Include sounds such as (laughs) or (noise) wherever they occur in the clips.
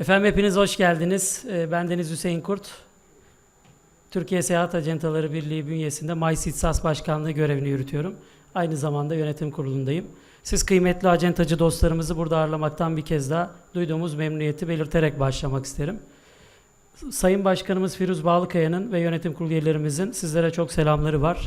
Efendim hepiniz hoş geldiniz. Ee, Ben Deniz Hüseyin Kurt. Türkiye Seyahat Acentaları Birliği bünyesinde MySitsas Başkanlığı görevini yürütüyorum. Aynı zamanda yönetim kurulundayım. Siz kıymetli acentacı dostlarımızı burada ağırlamaktan bir kez daha duyduğumuz memnuniyeti belirterek başlamak isterim. Sayın Başkanımız Firuz Bağlıkaya'nın ve yönetim kurulu üyelerimizin sizlere çok selamları var.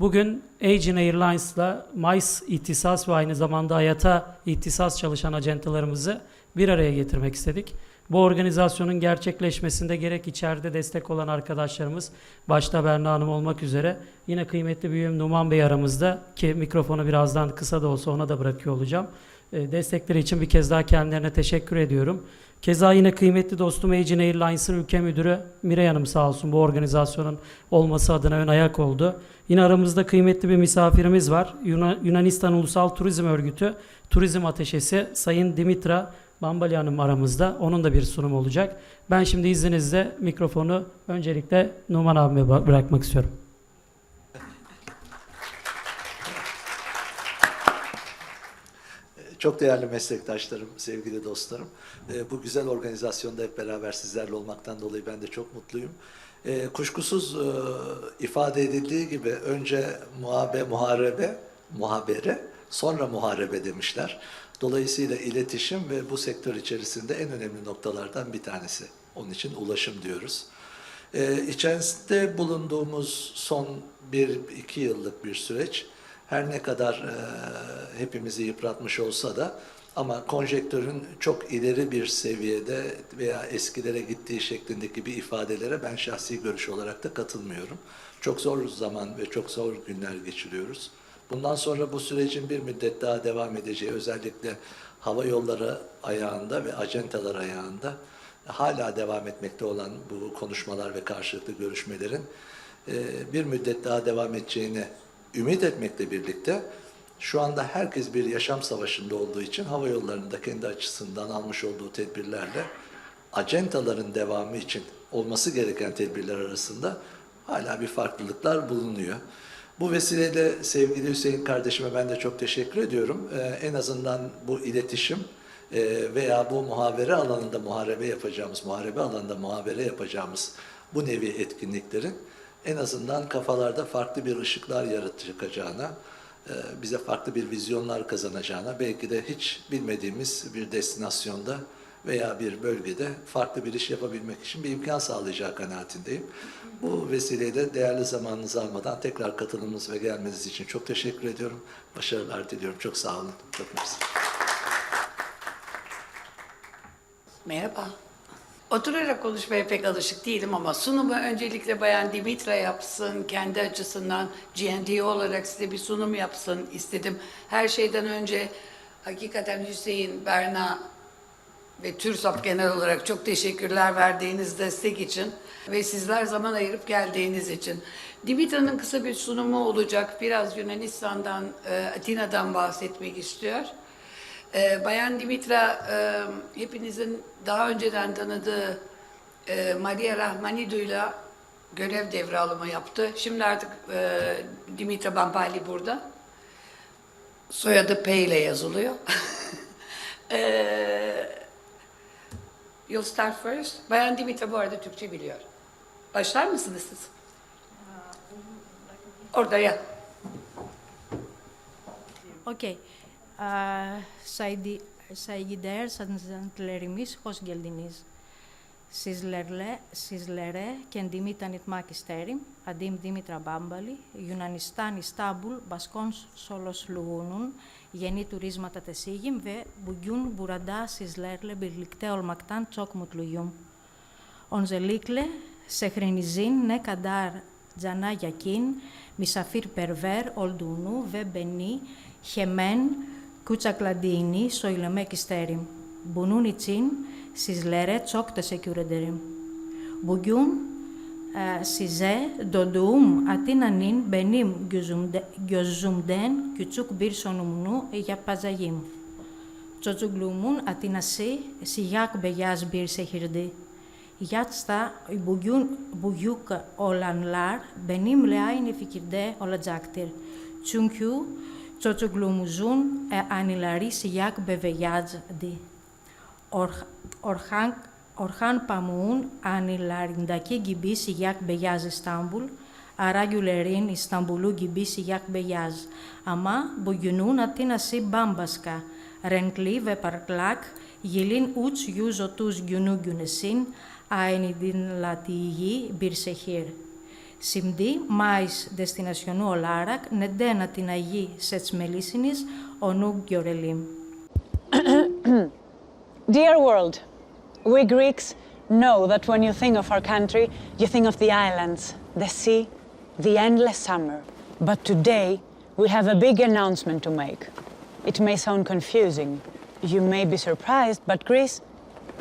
Bugün Aegean Airlines'la MICE ihtisas ve aynı zamanda hayata ihtisas çalışan acentalarımızı bir araya getirmek istedik. Bu organizasyonun gerçekleşmesinde gerek içeride destek olan arkadaşlarımız, başta Berna Hanım olmak üzere yine kıymetli büyüğüm Numan Bey aramızda ki mikrofonu birazdan kısa da olsa ona da bırakıyor olacağım. E, Destekleri için bir kez daha kendilerine teşekkür ediyorum. Keza yine kıymetli dostum Aegean Airlines'ın ülke müdürü Miray Hanım sağ olsun bu organizasyonun olması adına ön ayak oldu. Yine aramızda kıymetli bir misafirimiz var. Yunan- Yunanistan Ulusal Turizm Örgütü Turizm Ateşesi Sayın Dimitra Bambali Hanım aramızda. Onun da bir sunum olacak. Ben şimdi izninizle mikrofonu öncelikle Numan abime bı- bırakmak istiyorum. Çok değerli meslektaşlarım, sevgili dostlarım. Ee, Bu güzel organizasyonda hep beraber sizlerle olmaktan dolayı ben de çok mutluyum. Ee, Kuşkusuz e, ifade edildiği gibi önce muhabe, muharebe, muhabere, sonra muharebe demişler. Dolayısıyla iletişim ve bu sektör içerisinde en önemli noktalardan bir tanesi. Onun için ulaşım diyoruz. Ee, içerisinde bulunduğumuz son bir iki yıllık bir süreç her ne kadar e, hepimizi yıpratmış olsa da ama konjektörün çok ileri bir seviyede veya eskilere gittiği şeklindeki bir ifadelere ben şahsi görüş olarak da katılmıyorum. Çok zor zaman ve çok zor günler geçiriyoruz. Bundan sonra bu sürecin bir müddet daha devam edeceği özellikle hava yolları ayağında ve acentalar ayağında hala devam etmekte olan bu konuşmalar ve karşılıklı görüşmelerin e, bir müddet daha devam edeceğini ümit etmekle birlikte şu anda herkes bir yaşam savaşında olduğu için hava yollarında kendi açısından almış olduğu tedbirlerle acentaların devamı için olması gereken tedbirler arasında hala bir farklılıklar bulunuyor. Bu vesileyle sevgili Hüseyin kardeşime ben de çok teşekkür ediyorum. Ee, en azından bu iletişim e, veya bu muhabere alanında muharebe yapacağımız, muharebe alanında muhabere yapacağımız bu nevi etkinliklerin en azından kafalarda farklı bir ışıklar yaratacağına, e, bize farklı bir vizyonlar kazanacağına, belki de hiç bilmediğimiz bir destinasyonda veya bir bölgede farklı bir iş yapabilmek için bir imkan sağlayacağı kanaatindeyim. Bu vesileyle değerli zamanınızı almadan tekrar katılımınız ve gelmeniz için çok teşekkür ediyorum. Başarılar diliyorum. Çok sağ olun. Çok. Merhaba. Oturarak konuşmaya pek alışık değilim ama sunumu öncelikle Bayan Dimitra yapsın, kendi açısından GND olarak size bir sunum yapsın istedim. Her şeyden önce hakikaten Hüseyin, Berna ve TÜRSAP genel olarak çok teşekkürler verdiğiniz destek için ve sizler zaman ayırıp geldiğiniz için. Dimitra'nın kısa bir sunumu olacak. Biraz Yunanistan'dan, e, Atina'dan bahsetmek istiyor. Ee, Bayan Dimitra e, hepinizin daha önceden tanıdığı e, Maria Rahmanidu'yla görev devralımı yaptı. Şimdi artık e, Dimitra Bampali burada. Soyadı P ile yazılıyor. (laughs) you'll start first. Bayan Dimitra bu arada Türkçe biliyor. Başlar mısınız siz? Orada ya. Okey. Uh, Saidi- Saygıdeğer sanatçılarımız hoş geldiniz. Sizlerle, sizlere kendimi tanıtmak isterim. Adım Dimitra Bambali, Yunanistan İstanbul Başkonsolosluğu'nun yeni turizm atasıyım ve bugün burada sizlerle birlikte olmaktan çok mutluyum. Öncelikle sehrinizin ne kadar cana yakın, misafirperver olduğunu ve beni hemen kucakladığını söylemek isterim. Bunun için sizlere çok teşekkür ederim. Bugün e, size döndüğüm Atina'nın benim gözümde, gözümden küçük bir sunumunu yapacağım. Çocukluğumun Atinası sıcak beyaz bir şehirdi. Yaşta bugün büyük olanlar benimle aynı fikirde olacaktır. Çünkü çocukluğumuzun e, anıları ve beyazdı. Ορχάν Orhan Pamuk, Anilariντακή Γκυμπίση Γιάκ Μπεγιάζ Ιστάμπουλ, Αρά Γιουλερίν Ισταμπουλού Γκυμπίση Γιάκ Μπεγιάζ, Αμά Μπουγιουνούν Ατίνα Σι Μπάμπασκα, Ρενκλή Βεπαρκλάκ, Γιλίν Ούτς Γιούζο Τους Γιουνού Γιουνεσίν, Αενιντίν Λατιηγή Μπυρσεχήρ. Simdi, mais destinacionu olarak nedena την Αγή Σετσμελίσινης, ο Νου (coughs) Dear world, we Greeks know that when you think of our country, you think of the islands, the sea, the endless summer. But today, we have a big announcement to make. It may sound confusing. You may be surprised, but Greece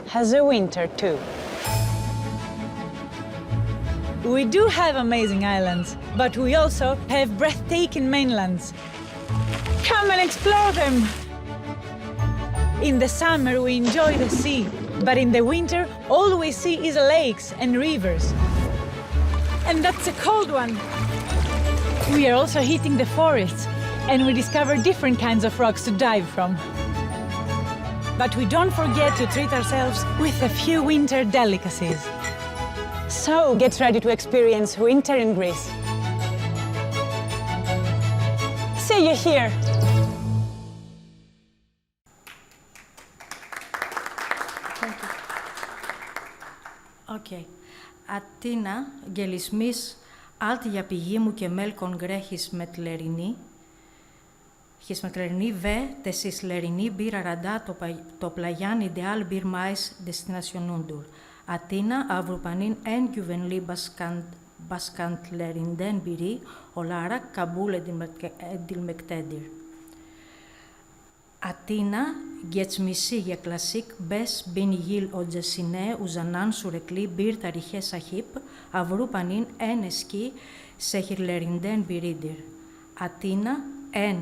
has a winter too. We do have amazing islands, but we also have breathtaking mainlands. Come and explore them! In the summer, we enjoy the sea, but in the winter, all we see is lakes and rivers. And that's a cold one. We are also hitting the forests, and we discover different kinds of rocks to dive from. But we don't forget to treat ourselves with a few winter delicacies. So, get ready to experience winter in Greece. See you here! Αθήνα, γελισμής, άλτη για πηγή μου και μέλκον γρέχεις με τλερινή, Χεις βε, τεσίς λερινή μπήρα ραντά το, το πλαγιάν ιντεάλ μπήρ μάις δεστινασιονούντουρ. Ατίνα, αυροπανίν εν κυβενλή μπασκαντλεριντέν μπηρή, ολάρα καμπούλ εντιλμεκτέντυρ. Atena, Getsmisi, Γεκλασίκ, Μπες, Μπιν Γιλ, Οτζεσινέ, Ουζανάν, Σουρεκλή, Μπίρ, Ταριχέ, Σαχίπ, Αυρού Πανίν, Εν Εσκή, Σεχιρλεριντέν, Μπιρίντιρ. Ατίνα Εν,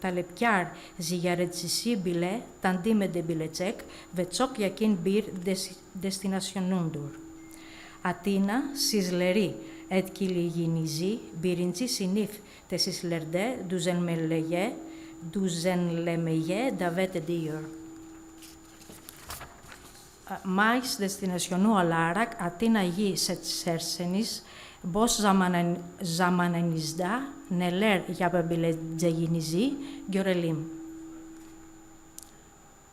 Ταλεπιάρ, Ζιγιαρετσισί, Μπιλέ, Ταντίμεντε, Μπιλετσέκ, Βετσόκ, Γιακίν, Μπίρ, Δεστινασιονούντουρ. σιζλερί Σισλερή, Ετκυλιγινιζή, Μπιριντζή, Συνήθ, Τεσισλερντέ, Ντουζελμελεγέ, Duzenlemeyer Davetedier. Mais destinacionou a Larac, Atina Yi Setsersenis, Bos Zamananisda, Neler Γιαπεμπιλετζεγινιζή, Γιορελίμ.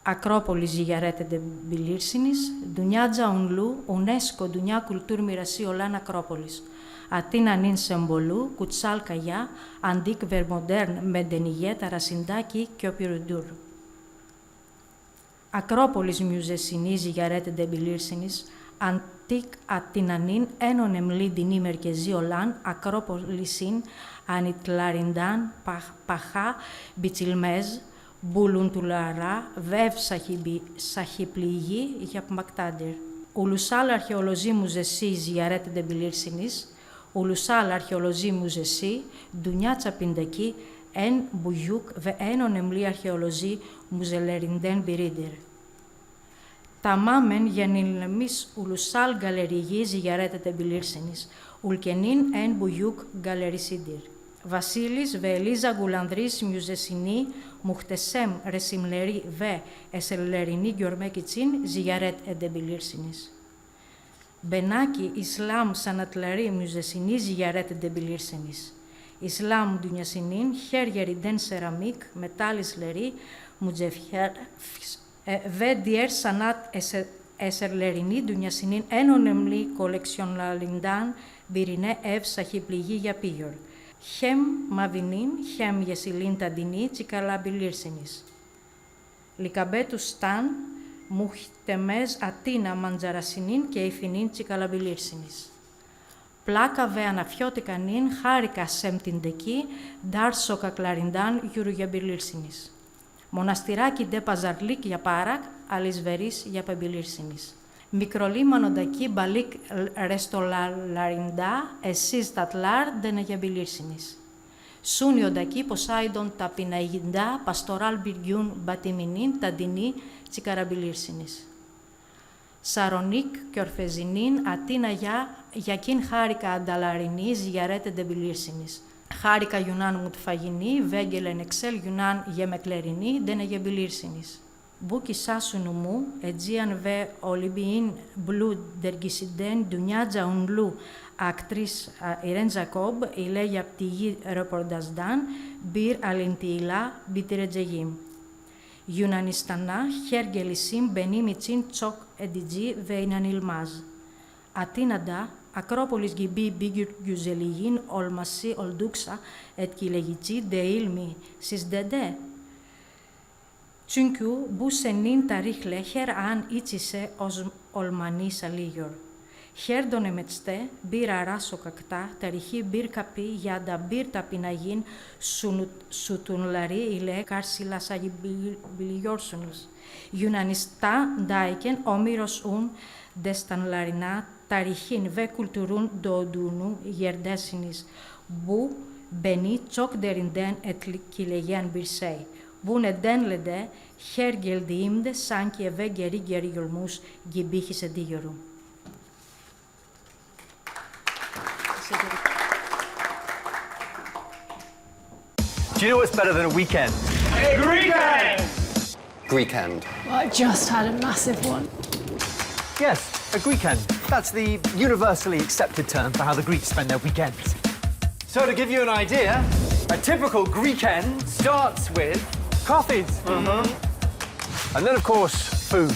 Ακρόπολης δε Μπιλίρσινης, Δουνιά Τζαουνλού, Ονέσκο Δουνιά Κουλτούρ Μοιρασί Ολάν Ακρόπολης. Attinan σεμπολού, Κουτσάλ Καγιά, Αντίκ Βερμοντέρν, Μεντενιγέ, Ταρασιντάκη και ο Πυρουντούρ. Ακρόπολης μιουζε συνίζει για ρέτε ντεμπιλίρσινης, Αντίκ Αττινανίν, ένον εμλή την ήμερ και ζιολάν, Ανιτλαριντάν, Παχά, Μπιτσιλμέζ, Μπούλουν του Λαρά, Βεύ Σαχιπληγή, για Πμακτάντερ. Ουλουσάλ αρχαιολογή μου ουλουσάλ αρχαιολογή μου ζεσί, ντουνιά τσαπιντακή, εν μπουγιούκ βε ένον εμλή αρχαιολογή μου ζελεριντέν μπυρίντερ. Ταμάμεν γεννηλεμής ουλουσάλ γκαλεριγή ζιαρέτε ντεμπιλίρσινης, ουλκενίν εν μπουγιούκ γκαλερισίντυρ. Βασίλης βε Ελίζα Γκουλανδρής μιουζεσινή, μουχτεσέμ ρεσιμλερή βε εσελερινή γιορμέκιτσιν ζυγαρέτ εντεμπιλίρσινης. Μπενάκι Ισλάμ σανατλαρή μιουζεσινή ζυγαρέτ εντεμπιλίρσινης. Ισλάμ ντουνιασινήν χέρια ριντέν σεραμίκ μετάλλης λερή μουτζεφιέρ ε, βε διέρ σανάτ εσε- εσερλερινή ντουνιασινήν ένον εμλή κολεξιονλαλιντάν μπυρινέ ευ σαχυπληγή για πίγιορ. Χεμ μαβινίν, χεμ γεσιλίν ταντινή, τσικαλά Μουχτεμές Ατίνα μαντζαρασινίν και ηθινήν τσικαλαμπιλίρσινης. Πλάκα βε αναφιώτηκα νυν, χάρικα σεμ την τεκή, ντάρσο κακλαριντάν. Μοναστηράκι ντε παζαρλίκ για πάρακ, αλισβερίς για πεμπιλίρσινης. Μικρολίμανο ντακή μπαλίκ ρεστολαλαριντά, εσείς τατλάρ ντε Σούνιοντακή, Ποσάιντον, Ταπιναϊντά, Παστοράλ Μπιριούν, Μπατιμινίν, Ταντινή, Τσικαραμπιλίρσινης. Σαρονίκ και Ορφεζινίν, Ατίνα Γιά, Γιακίν Χάρικα Ανταλαρινής, Ζιαρέτε Ντεμπιλίρσινης. Χάρικα Γιουνάν Μουτφαγινή, Βέγγελε εξελ Γιουνάν Γεμεκλερινή, Ντενεγεμπιλίρσινης. Μπούκι Σάσου μου, Ετζίαν Βε Ολυμπιίν Μπλου Ντεργισιντέν Ντουνιά Τζαουνλού ünlü aktris e, Irene Jacob ile yaptığı röportajdan bir alıntıyla bitireceğim. Yunanistan'a her gelişim benim için çok edici ve inanılmaz. Atina'da Akropolis gibi bir güzelliğin olması oldukça etkileyici değil mi? Sizde de. Çünkü bu senin tarihle her an iç içe ως olmanı sağlıyor. Her dönemette bir ara sokakta tarihi bir kapı ya da bir tapınağın sunu- sütunları ile karşılaşabiliyorsunuz. Yunanistan'dayken Όμηρος destanlarına tarihin ve kültürün doğduğunu yerdesiniz. Bu beni çok derinden etkileyen bir şey. Bu nedenle de her geldiğimde sanki eve geri geliyormuş gibi hissediyorum. Do you know what's better than a weekend? A Greek end! Greekend. I just had a massive one. Yes, a Greek Greekend. That's the universally accepted term for how the Greeks spend their weekends. So, to give you an idea, a typical Greekend starts with coffees. Mm-hmm. And then, of course, food.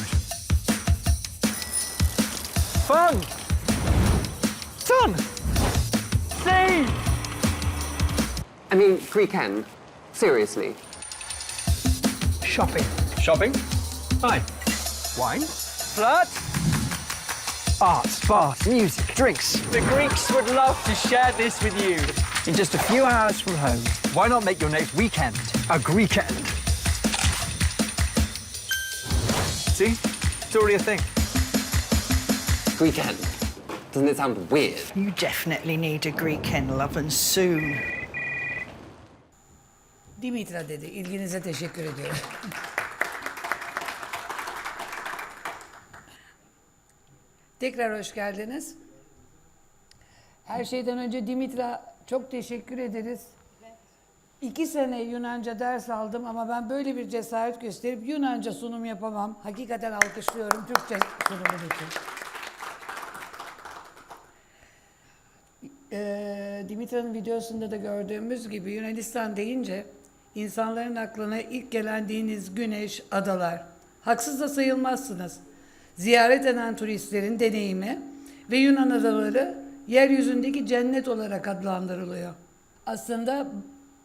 Fun! I mean, Greekend. Seriously. Shopping. Shopping? Fine. Wine? Flirt? Art, bars, music, drinks. The Greeks would love to share this with you. In just a few hours from home, why not make your next weekend a Greek end? See? It's already a thing. Greek end. Doesn't it sound weird? You definitely need a Greek in love and soon. Dimitra dedi. İlginize teşekkür ediyorum. Tekrar hoş geldiniz. Her şeyden önce Dimitra çok teşekkür ederiz. İki sene Yunanca ders aldım ama ben böyle bir cesaret gösterip Yunanca sunum yapamam. Hakikaten alkışlıyorum Türkçe sunumun için. Ee, Dimitra'nın videosunda da gördüğümüz gibi Yunanistan deyince insanların aklına ilk gelen deniz, güneş, adalar. Haksız da sayılmazsınız. Ziyaret eden turistlerin deneyimi ve Yunan adaları yeryüzündeki cennet olarak adlandırılıyor. Aslında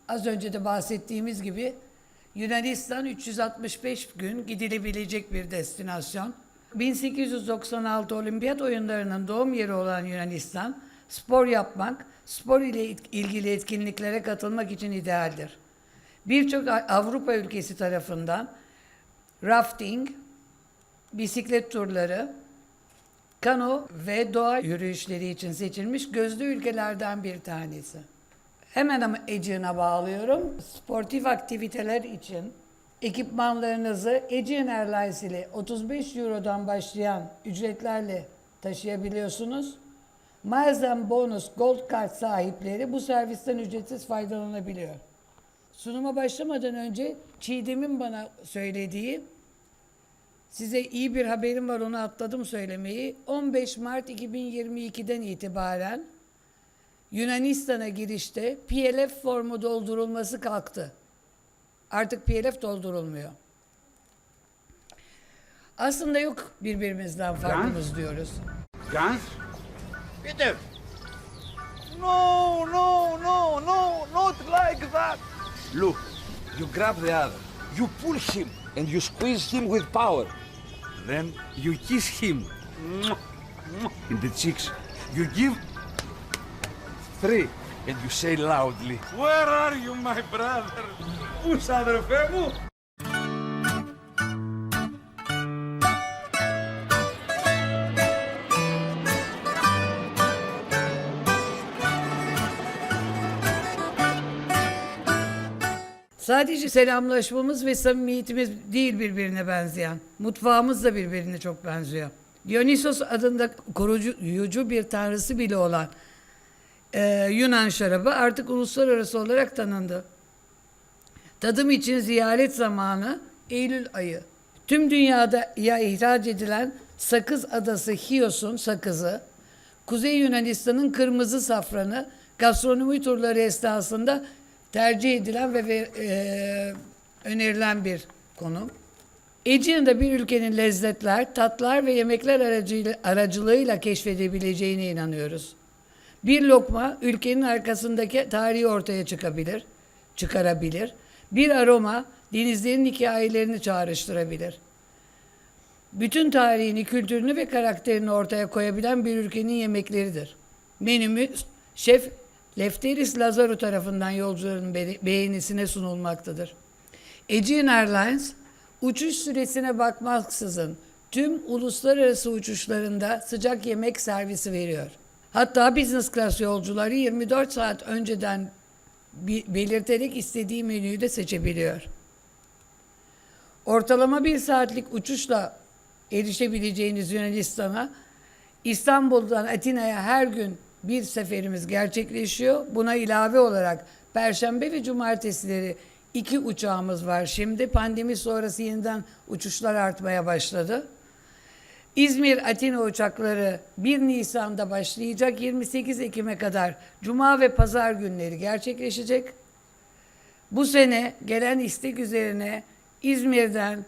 az önce de bahsettiğimiz gibi Yunanistan 365 gün gidilebilecek bir destinasyon. 1896 olimpiyat oyunlarının doğum yeri olan Yunanistan, spor yapmak, spor ile ilgili etkinliklere katılmak için idealdir. Birçok Avrupa ülkesi tarafından rafting, bisiklet turları, kano ve doğa yürüyüşleri için seçilmiş gözde ülkelerden bir tanesi. Hemen ama Aegean'a bağlıyorum. Sportif aktiviteler için ekipmanlarınızı Aegean Airlines ile 35 Euro'dan başlayan ücretlerle taşıyabiliyorsunuz. Miles Bonus Gold Card sahipleri bu servisten ücretsiz faydalanabiliyor. Sunuma başlamadan önce Çiğdem'in bana söylediği Size iyi bir haberim var onu atladım söylemeyi. 15 Mart 2022'den itibaren Yunanistan'a girişte PLF formu doldurulması kalktı. Artık PLF doldurulmuyor. Aslında yok birbirimizden farkımız diyoruz. Gans? Peter! No, no, no, no, not like that! Look, you grab the other, you pull him, and you squeeze him with power. Then you kiss him in the cheeks. You give three, and you say loudly, Where are you, my brother? Πούς αδερφέ μου? Sadece selamlaşmamız ve samimiyetimiz değil birbirine benzeyen. Mutfağımız da birbirine çok benziyor. Dionysos adında koruyucu bir tanrısı bile olan e, Yunan şarabı artık uluslararası olarak tanındı. Tadım için ziyaret zamanı Eylül ayı. Tüm dünyada ya ihraç edilen sakız adası Hios'un sakızı, Kuzey Yunanistan'ın kırmızı safranı gastronomi turları esnasında tercih edilen ve ve- eee, önerilen bir konu. Aegean'da bir ülkenin lezzetler, tatlar ve yemekler aracıyla, aracılığıyla keşfedebileceğine inanıyoruz. Bir lokma ülkenin arkasındaki tarihi ortaya çıkabilir, çıkarabilir. Bir aroma denizlerin hikayelerini çağrıştırabilir. Bütün tarihini, kültürünü ve karakterini ortaya koyabilen bir ülkenin yemekleridir. Menümüz şef Lefteris Lazaro tarafından yolcuların be- beğenisine sunulmaktadır. Aegean Airlines uçuş süresine bakmaksızın tüm uluslararası uçuşlarında sıcak yemek servisi veriyor. Hatta business class yolcuları 24 saat önceden belirterek istediği menüyü de seçebiliyor. Ortalama bir saatlik uçuşla erişebileceğiniz Yunanistan'a İstanbul'dan Atina'ya her gün bir seferimiz gerçekleşiyor. Buna ilave olarak Perşembe ve Cumartesileri iki uçağımız var şimdi. Pandemi sonrası yeniden uçuşlar artmaya başladı. İzmir-Atina uçakları 1 Nisan'da başlayacak. 28 Ekim'e kadar Cuma ve Pazar günleri gerçekleşecek. Bu sene gelen istek üzerine İzmir'den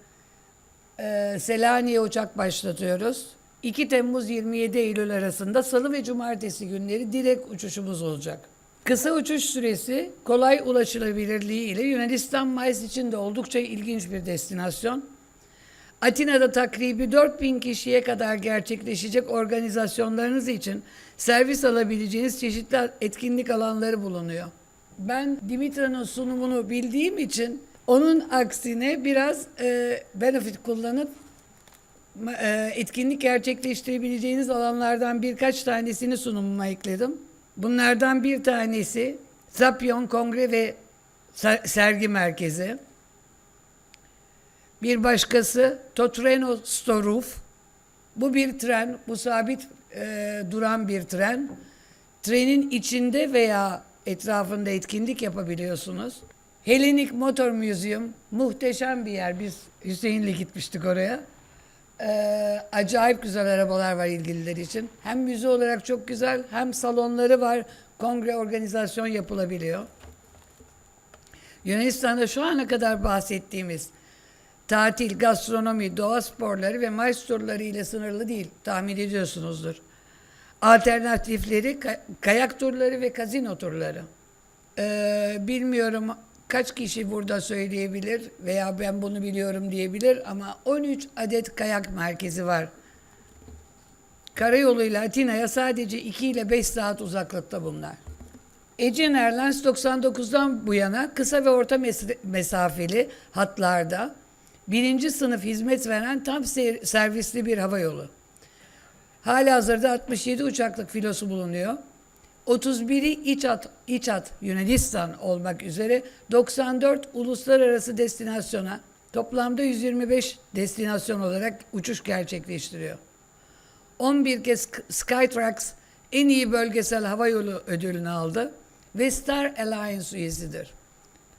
e, Selanik'e uçak başlatıyoruz. 2 Temmuz 27 Eylül arasında salı ve cumartesi günleri direkt uçuşumuz olacak. Kısa uçuş süresi, kolay ulaşılabilirliği ile Yunanistan Mayıs için de oldukça ilginç bir destinasyon. Atina'da takribi 4000 kişiye kadar gerçekleşecek organizasyonlarınız için servis alabileceğiniz çeşitli etkinlik alanları bulunuyor. Ben Dimitra'nın sunumunu bildiğim için onun aksine biraz e, benefit kullanıp etkinlik gerçekleştirebileceğiniz alanlardan birkaç tanesini sunumuma ekledim. Bunlardan bir tanesi Zapyon Kongre ve Ser- Sergi Merkezi. Bir başkası Totreno Storuf. Bu bir tren, bu sabit e, duran bir tren. Trenin içinde veya etrafında etkinlik yapabiliyorsunuz. Hellenic Motor Museum muhteşem bir yer. Biz Hüseyin'le gitmiştik oraya. Ee, acayip güzel arabalar var ilgililer için. Hem müze olarak çok güzel hem salonları var. Kongre organizasyon yapılabiliyor. Yunanistan'da şu ana kadar bahsettiğimiz tatil, gastronomi, doğa sporları ve Mayıs turları ile sınırlı değil. Tahmin ediyorsunuzdur. Alternatifleri ka- kayak turları ve kazino turları. Ee, bilmiyorum kaç kişi burada söyleyebilir veya ben bunu biliyorum diyebilir ama 13 adet kayak merkezi var. Karayoluyla Atina'ya sadece 2 ile 5 saat uzaklıkta bunlar. Aegean Airlines 99'dan bu yana kısa ve orta mes- mesafeli hatlarda birinci sınıf hizmet veren tam ser- servisli bir hava yolu. Halihazırda 67 uçaklık filosu bulunuyor. 31'i iç hat, iç hat Yunanistan olmak üzere 94 uluslararası destinasyona toplamda 125 destinasyon olarak uçuş gerçekleştiriyor. 11 kez Skytrax en iyi bölgesel hava yolu ödülünü aldı ve Star Alliance üyesidir.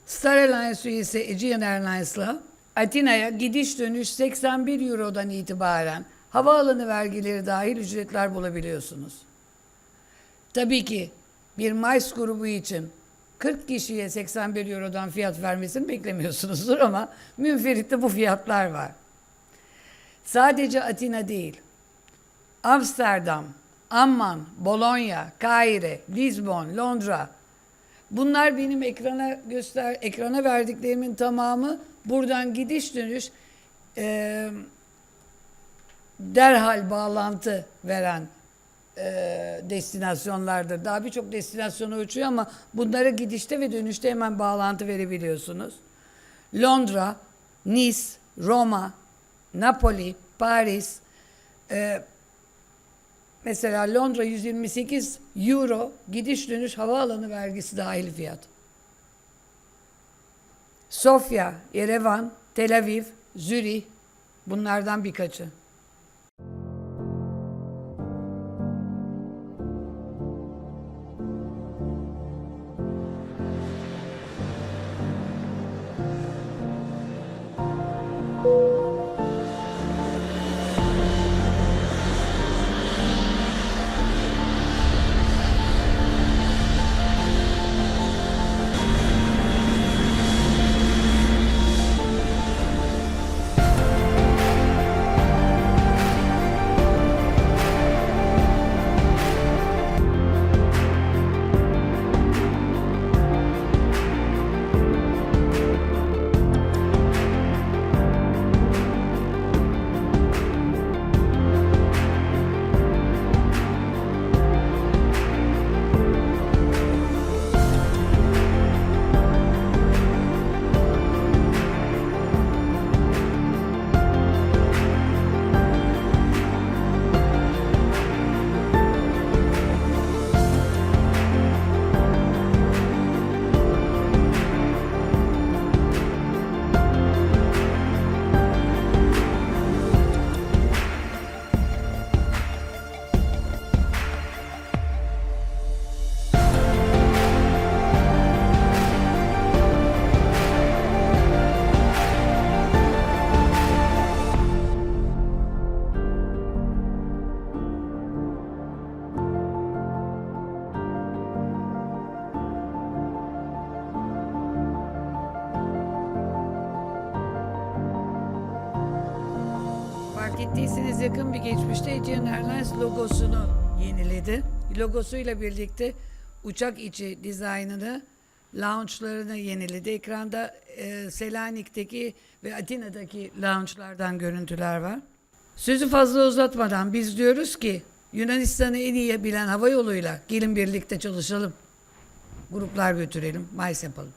Star Alliance üyesi Aegean Airlines'la Atina'ya gidiş dönüş 81 Euro'dan itibaren havaalanı vergileri dahil ücretler bulabiliyorsunuz. Tabii ki bir Mayıs grubu için 40 kişiye 81 Euro'dan fiyat vermesini beklemiyorsunuzdur (laughs) ama münferitte bu fiyatlar var. Sadece Atina değil, Amsterdam, Amman, Bologna, Kahire, Lisbon, Londra. Bunlar benim ekrana göster ekrana verdiklerimin tamamı buradan gidiş dönüş eee, derhal bağlantı veren eee, destinasyonlardır. Daha birçok destinasyona uçuyor ama bunlara gidişte ve dönüşte hemen bağlantı verebiliyorsunuz. Londra, Nice, Roma, Napoli, Paris, eee, Mesela Londra 128 euro gidiş dönüş havaalanı vergisi dahil fiyat. Sofya, Yerevan, Tel Aviv, Zürih bunlardan birkaçı. 嗯。Ettiyseniz yakın bir geçmişte Aegean Airlines logosunu yeniledi. Logosuyla birlikte uçak içi dizaynını, lounge'larını yeniledi. Ekranda e, Selanik'teki ve Atina'daki lounge'lardan görüntüler var. Sözü fazla uzatmadan biz diyoruz ki Yunanistan'ı en iyi bilen hava yoluyla gelin birlikte çalışalım. Gruplar götürelim, MICE yapalım.